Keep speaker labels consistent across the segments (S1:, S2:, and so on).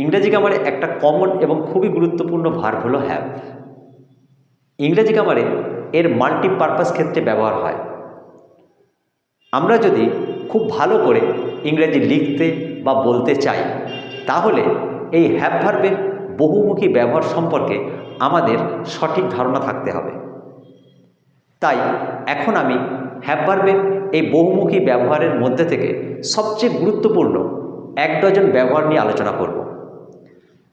S1: ইংরেজি গ্রামারে একটা কমন এবং খুবই গুরুত্বপূর্ণ ভার্ব হলো হ্যাভ ইংরেজি গ্রামারে এর মাল্টিপারপাস ক্ষেত্রে ব্যবহার হয়। আমরা যদি খুব ভালো করে ইংরেজি লিখতে বা বলতে চাই, তাহলে এই হ্যাভ ভার্বের বহুমুখী ব্যবহার সম্পর্কে আমাদের সঠিক ধারণা থাকতে হবে। তাই এখন আমি হ্যাভ ভার্বের এই বহুমুখী ব্যবহারের মধ্যে থেকে সবচেয়ে গুরুত্বপূর্ণ এক ডজন ব্যবহার নিয়ে আলোচনা করব।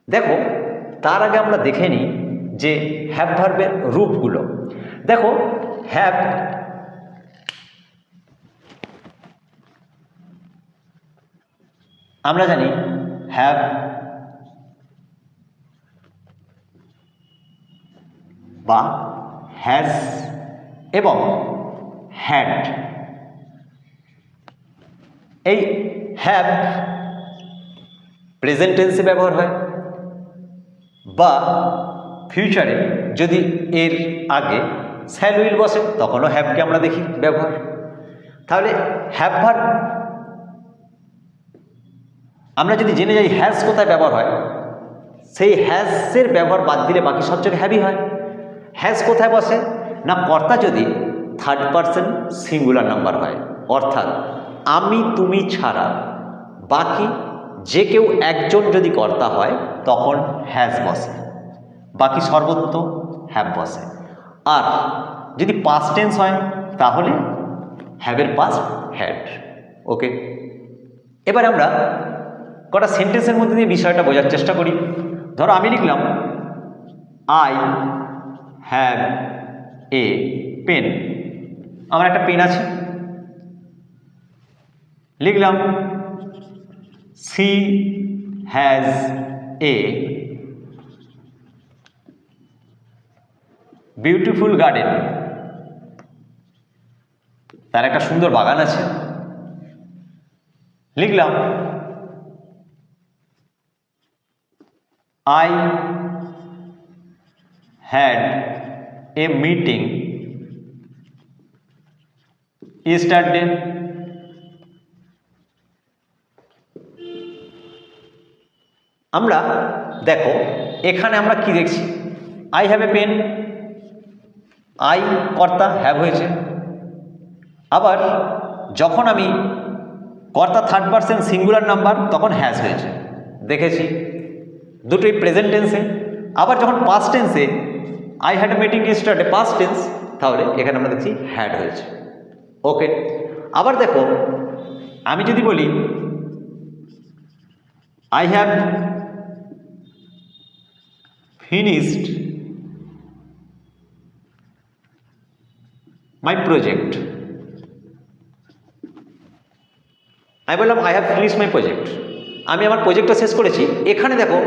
S1: দেখো, তার আগে আমরা দেখে নিই যে হ্যাভ ভার্বের রূপগুলো। দেখো হ্যাভ আমরা জানি হ্যাভ বা হ্যাজ এবং হ্যাড এই হ্যাভ প্রেজেন্ট টেন্সে ব্যবহার হয় বা ফিউচারে যদি এর আগে স্যাল উইল বসে, তখনও হ্যাভকে আমরা দেখি ব্যবহার। তাহলে হ্যাভ ভার্ব আমরা যদি জেনে যাই হ্যাজ কোথায় ব্যবহার হয়, সেই হ্যাজের ব্যবহার বাদ দিলে বাকি সব জায়গায় হ্যাভই হয়। হ্যাজ কোথায় বসে? না কর্তা যদি থার্ড পারসন সিঙ্গুলার নাম্বার হয়, অর্থাৎ আমি, তুমি ছাড়া বাকি যে কেউ একজন যদি কর্তা হয়, তখন হ্যাজ বসে বাকি সর্বত্র হ্যাভ বসে আর যদি পাস্ট টেন্স হয়, তাহলে হ্যাভের পাস্ট হ্যাড ওকে এবার আমরা কটা সেন্টেন্সের মধ্যে দিয়ে বিষয়টা বোঝার চেষ্টা করি। ধরো আমি লিখলাম আই হ্যাভ এ পেন আমার একটা পেন আছে। লিখলাম she has a beautiful garden তার একটা সুন্দর বাগান আছে। লিখলাম। I had a meeting yesterday. আমরা, দেখো, এখানে আমরা কি দেখছি? I have a pen I কর্তা হ্যাভ হয়েছে। আবার যখন আমি কর্তা থার্ড পার্সন সিঙ্গুলার নাম্বার তখন হ্যাজ হয়েছে। দেখেছি। দুটোই প্রেজেন্ট টেন্সে আবার যখন পাস্ট টেন্সে আই হ্যাড মিটিং স্টার্টে পাস্ট টেন্স তাহলে এখানে আমরা দেখছি হ্যাড হয়েছে। ওকে আবার দেখো, আমি যদি বলি I have finished my project আমি বললাম I have finish my project আমি আমার প্রজেক্টটা শেষ করেছি। এখানে দেখো,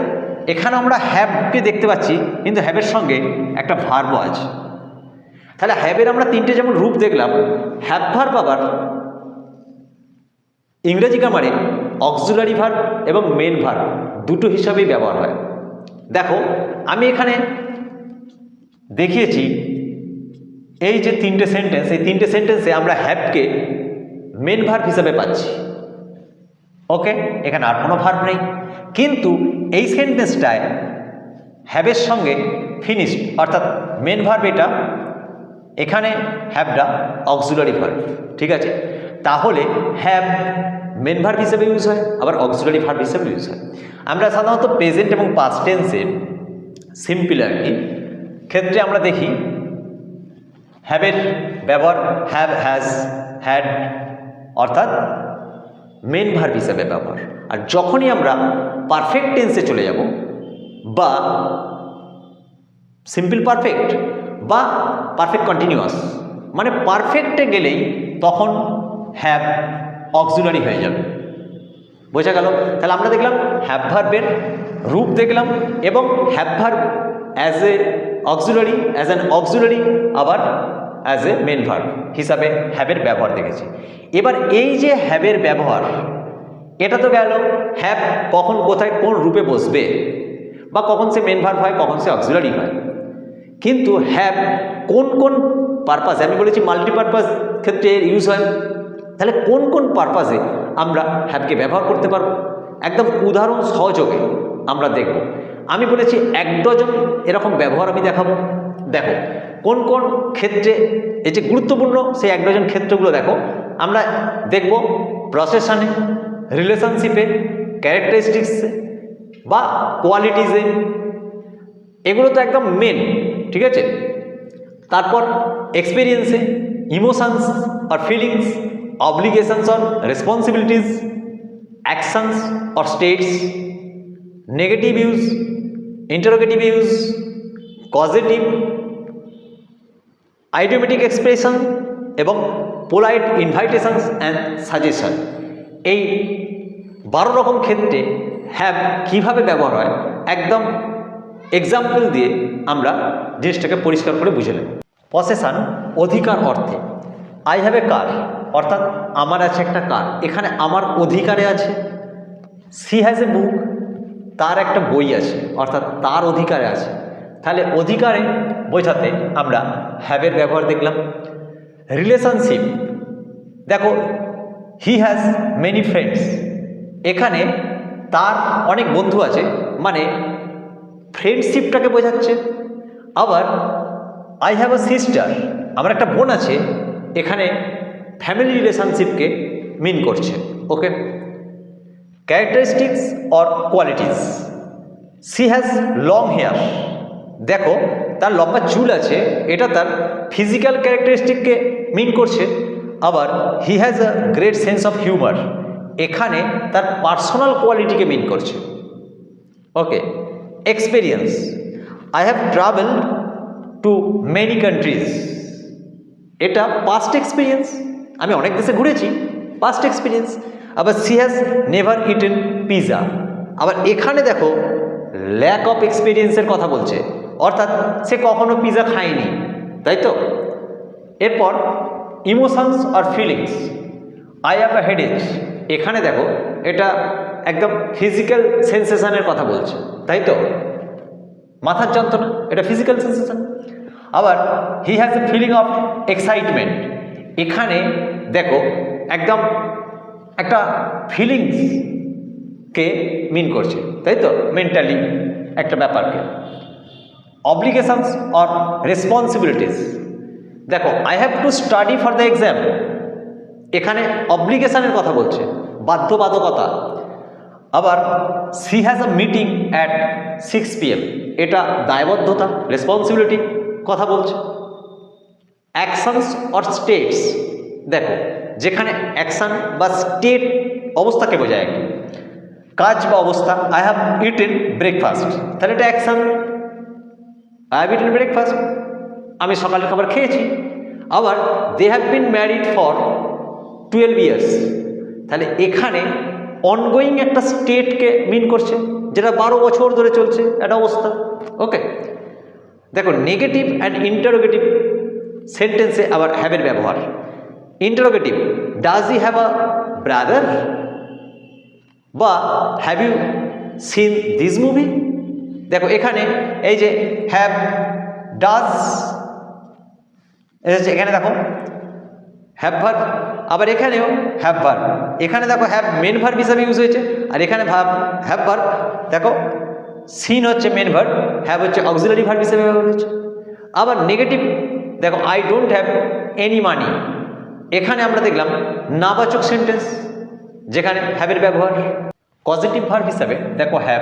S1: এখানে আমরা হ্যাভকে দেখতে পাচ্ছি, কিন্তু হ্যাভের সঙ্গে একটা ভার্ব আছে। তাহলে হ্যাভের আমরা তিনটে যেমন রূপ দেখলাম হ্যাভ ভার্ব আবার ইংরেজি গ্রামারে অক্সুলারি ভার্ব এবং মেন ভার্ব দুটো হিসাবেই ব্যবহার হয়। দেখো, আমি এখানে দেখিয়েছি এই যে তিনটে সেন্টেন্স এই তিনটে সেন্টেন্সে আমরা হ্যাভকে মেন ভার্ভ হিসাবে পাচ্ছি। ওকে এখানে আর কোনো ভার্ভ নেই। কিন্তু এই সেন্টেন্সটায় হ্যাভের সঙ্গে ফিনিশড অর্থাৎ মেন ভার্ভ এটা, এখানে হ্যাভটা অক্সুলারি ভার্ব ঠিক আছে? তাহলে হ্যাভ মেন ভার্ব হিসেবে ইউজ হয়, আবার অক্সুলারি ভার্ব হিসেবে ইউজ হয়। আমরা সাধারণত প্রেজেন্ট এবং পাস্ট টেন্সের সিম্পিলারিটি ক্ষেত্রে আমরা দেখি হ্যাভের ব্যবহার হ্যাভ হ্যাজ হ্যাড অর্থাৎ মেন ভার্ব হিসেবে ব্যবহার। আর যখনই আমরা পারফেক্ট টেন্সে চলে যাব, বা সিম্পল পারফেক্ট বা পারফেক্ট কন্টিনিউয়াস মানে পারফেক্টে গেলেই তখন হ্যাভ অক্সিলারি হয়ে যাবে। বোঝা গেল? তাহলে আমরা দেখলাম হ্যাভ ভার্বের রূপ দেখলাম এবং have as a auxiliary as an auxiliary আবার অ্যাজ এ মেন ভার্ব হিসাবে হ্যাভের ব্যবহার দেখেছি। এবার এই যে হ্যাভের ব্যবহার, এটা তো গেল হ্যাভ কখন কোথায় কোন রূপে বসবে বা কখন সে মেন ভার্ব হয়, কখন সে অক্সিলারি হয়। কিন্তু হ্যাভ কোন কোন পারপাস আমি বলেছি মাল্টিপারপাস ক্ষেত্রে ইউজ হয়। তাহলে কোন কোন পারপাসে আমরা হ্যাপকে ব্যবহার করতে পারব? একদম উদাহরণ সহযোগে আমরা দেখব। আমি বলেছি এক ডজন এরকম ব্যবহার আমি দেখাবো। দেখো, কোন কোন ক্ষেত্রে যে গুরুত্বপূর্ণ, সেই এক ডজন ক্ষেত্রগুলো দেখো। আমরা দেখব প্রসেশনে রিলেশনশিপে ক্যারেক্টারিস্টিক্সে বা কোয়ালিটিসে এগুলো তো একদম মেন ঠিক আছে? তারপর এক্সপিরিয়েন্সে emotions R feelings obligations or responsibilities actions or states negative use interrogative use positive idiomatic expression এবং পোলাইট ইনভাইটেশনস অ্যান্ড সাজেশন এই বারো রকম ক্ষেত্রে হ্যাভ কীভাবে ব্যবহার হয়? একদম এক্সাম্পল দিয়ে আমরা জিনিসটাকে পরিষ্কার করে বুঝে নেব। পসেশন অধিকার অর্থে। আই হ্যাভ এ কার অর্থাৎ আমার আছে একটা কার এখানে আমার অধিকারে আছে। সি হ্যাজ এ বুক তার একটা বই আছে, অর্থাৎ তার অধিকারে আছে। তাহলে অধিকারে বোঝাতে আমরা হ্যাভের ব্যবহার দেখলাম। রিলেশনশিপ দেখো হি হ্যাজ মেনি ফ্রেন্ডস এখানে তার অনেক বন্ধু আছে মানে ফ্রেন্ডশিপটাকে বোঝাচ্ছে। আবার আই হ্যাভ আ সিস্টার আমার একটা বোন আছে এখানে ফ্যামিলি রিলেশনশিপকে মিন করছে okay characteristics or qualities she has long hair দেখো, তার লম্বা চুল আছে, এটা তার ফিজিক্যাল ক্যারেক্টারিস্টিককে মিন করছে। আবার he has a great sense of humour এখানে তার পার্সোনাল কোয়ালিটিকে মিন করছে। Okay experience I have travel to many countries এটা পাস্ট এক্সপিরিয়েন্স আমি অনেক দেশে ঘুরেছি পাস্ট এক্সপিরিয়েন্স আবার she has never eaten pizza আবার এখানে দেখো ল্যাক অফ এক্সপিরিয়েন্সের কথা বলছে। অর্থাৎ সে কখনো পিজা খায়নি, তাই তো? এরপর emotions R feelings I have a headache এখানে দেখো, এটা একদম ফিজিক্যাল সেন্সেশনের কথা বলছে, তাই তো? মাথার যন্ত্রণা, এটা ফিজিক্যাল সেন্সেশন আবার he has a feeling of excitement এখানে দেখো একদম একটা ফিলিংসকে মিন করছে, তাই তো? মেন্টালি একটা ব্যাপারকে। অব্লিগেশনস অর রেসপন্সিবিলিটিস দেখো I have to study for the exam এখানে অব্লিগেশনের কথা বলছে, বাধ্যবাধকতা। আবার she has a meeting at six PM এটা দায়বদ্ধতা রেসপন্সিবিলিটি কথা বলছে। অ্যাকশনস অর স্টেটস দেখো, যেখানে অ্যাকশন বা স্টেট অবস্থাকে বোঝায় কাজ বা অবস্থা আই হ্যাভ ইটেন ব্রেকফাস্ট তাহলে এটা action I have eaten breakfast আমি সকালের খাবার খেয়েছি। আবার they have been married for twelve years তাহলে এখানে অনগোয়িং একটা স্টেটকে মিন করছে, যেটা বারো বছর ধরে চলছে, একটা অবস্থা। ওকে দেখো নেগেটিভ অ্যান্ড ইন্টারোগেটিভ সেন্টেন্সে আবার হ্যাভের ব্যবহার। Interrogative does he have a brother বা have you seen this movie দেখো, এখানে এই যে হ্যাভ ডাজ এখানে দেখো হ্যাভ ভার আবার এখানেও হ্যাভ ভার এখানে দেখো হ্যাভ মেন ভার হিসাবে ইউজ হয়েছে, আর এখানে ভাব হ্যাভ ভার দেখো সিন হচ্ছে মেন ভার হ্যাভ হচ্ছে অক্সিলারি ভার হিসেবে ব্যবহার হচ্ছে আবার নেগেটিভ দেখো I don't have any money এখানে আমরা দেখলাম নাবাচক সেন্টেন্স যেখানে হ্যাভের ব্যবহার। পজিটিভ ভার্ব হিসাবে দেখো হ্যাভ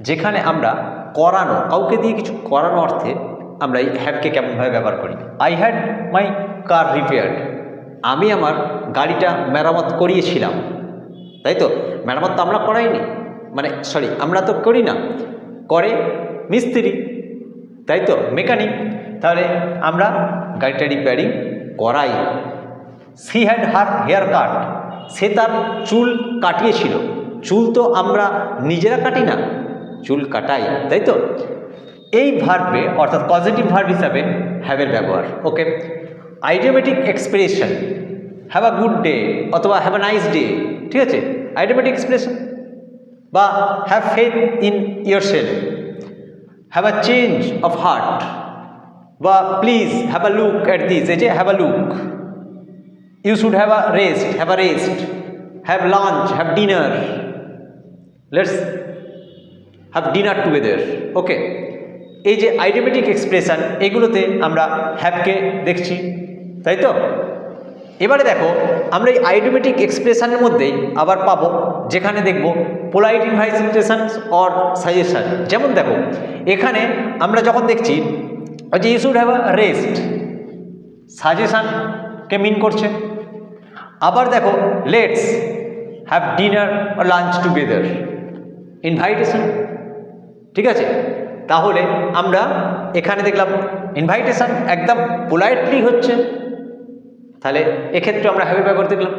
S1: যেখানে আমরা করানো, কাউকে দিয়ে কিছু করানো অর্থে আমরা এই হ্যাভকে কেমনভাবে ব্যবহার করি? I had my car repaired আমি আমার গাড়িটা মেরামত করিয়েছিলাম। তাই তো? মেরামত তো আমরা করাইনি। মানে সরি আমরা তো করি না। করে মিস্ত্রি, তাই তো? মেকানিক। তাহলে আমরা গাড়িটা রিপেয়ারিং করাই। She had her hair cut সে তার চুল কাটিয়েছিল। চুল তো আমরা নিজেরা কাটি না, চুল কাটাই, তাই তো? এই ভার্বে অর্থাৎ পজিটিভ ভার্ব হিসাবে হ্যাভের ব্যবহার okay idiomatic expression have a good day অথবা হ্যাভ আ নাইস ডে ঠিক আছে? আইডিওমেটিক এক্সপ্রেশন বা have faith in yourself have a change of heart বা please have a look at this এই যে have a look you should have a rest, have a rest. Have lunch, have dinner. Let's have dinner together okay এই যে আইডেমেটিক expression এগুলোতে আমরা হ্যাভকে দেখছি, তাই তো? এবারে দেখো, আমরা এই আইডেমেটিক এক্সপ্রেশানের মধ্যেই আবার পাবো, যেখানে দেখব পোলাইট ইনভাইটেশন অর সাজেশন যেমন দেখো, এখানে আমরা যখন দেখছি যে ইউ শুড হ্যাভ রেস্ট সাজেশনকে মিন করছে। আবার দেখো লেটস হ্যাভ ডিনার আর লাঞ্চ টুগেদার ইনভাইটেশন ঠিক আছে? তাহলে আমরা এখানে দেখলাম ইনভাইটেশন একদম পোলাইটলি হচ্ছে। তাহলে এক্ষেত্রে আমরা হ্যাভের ব্যবহার দেখলাম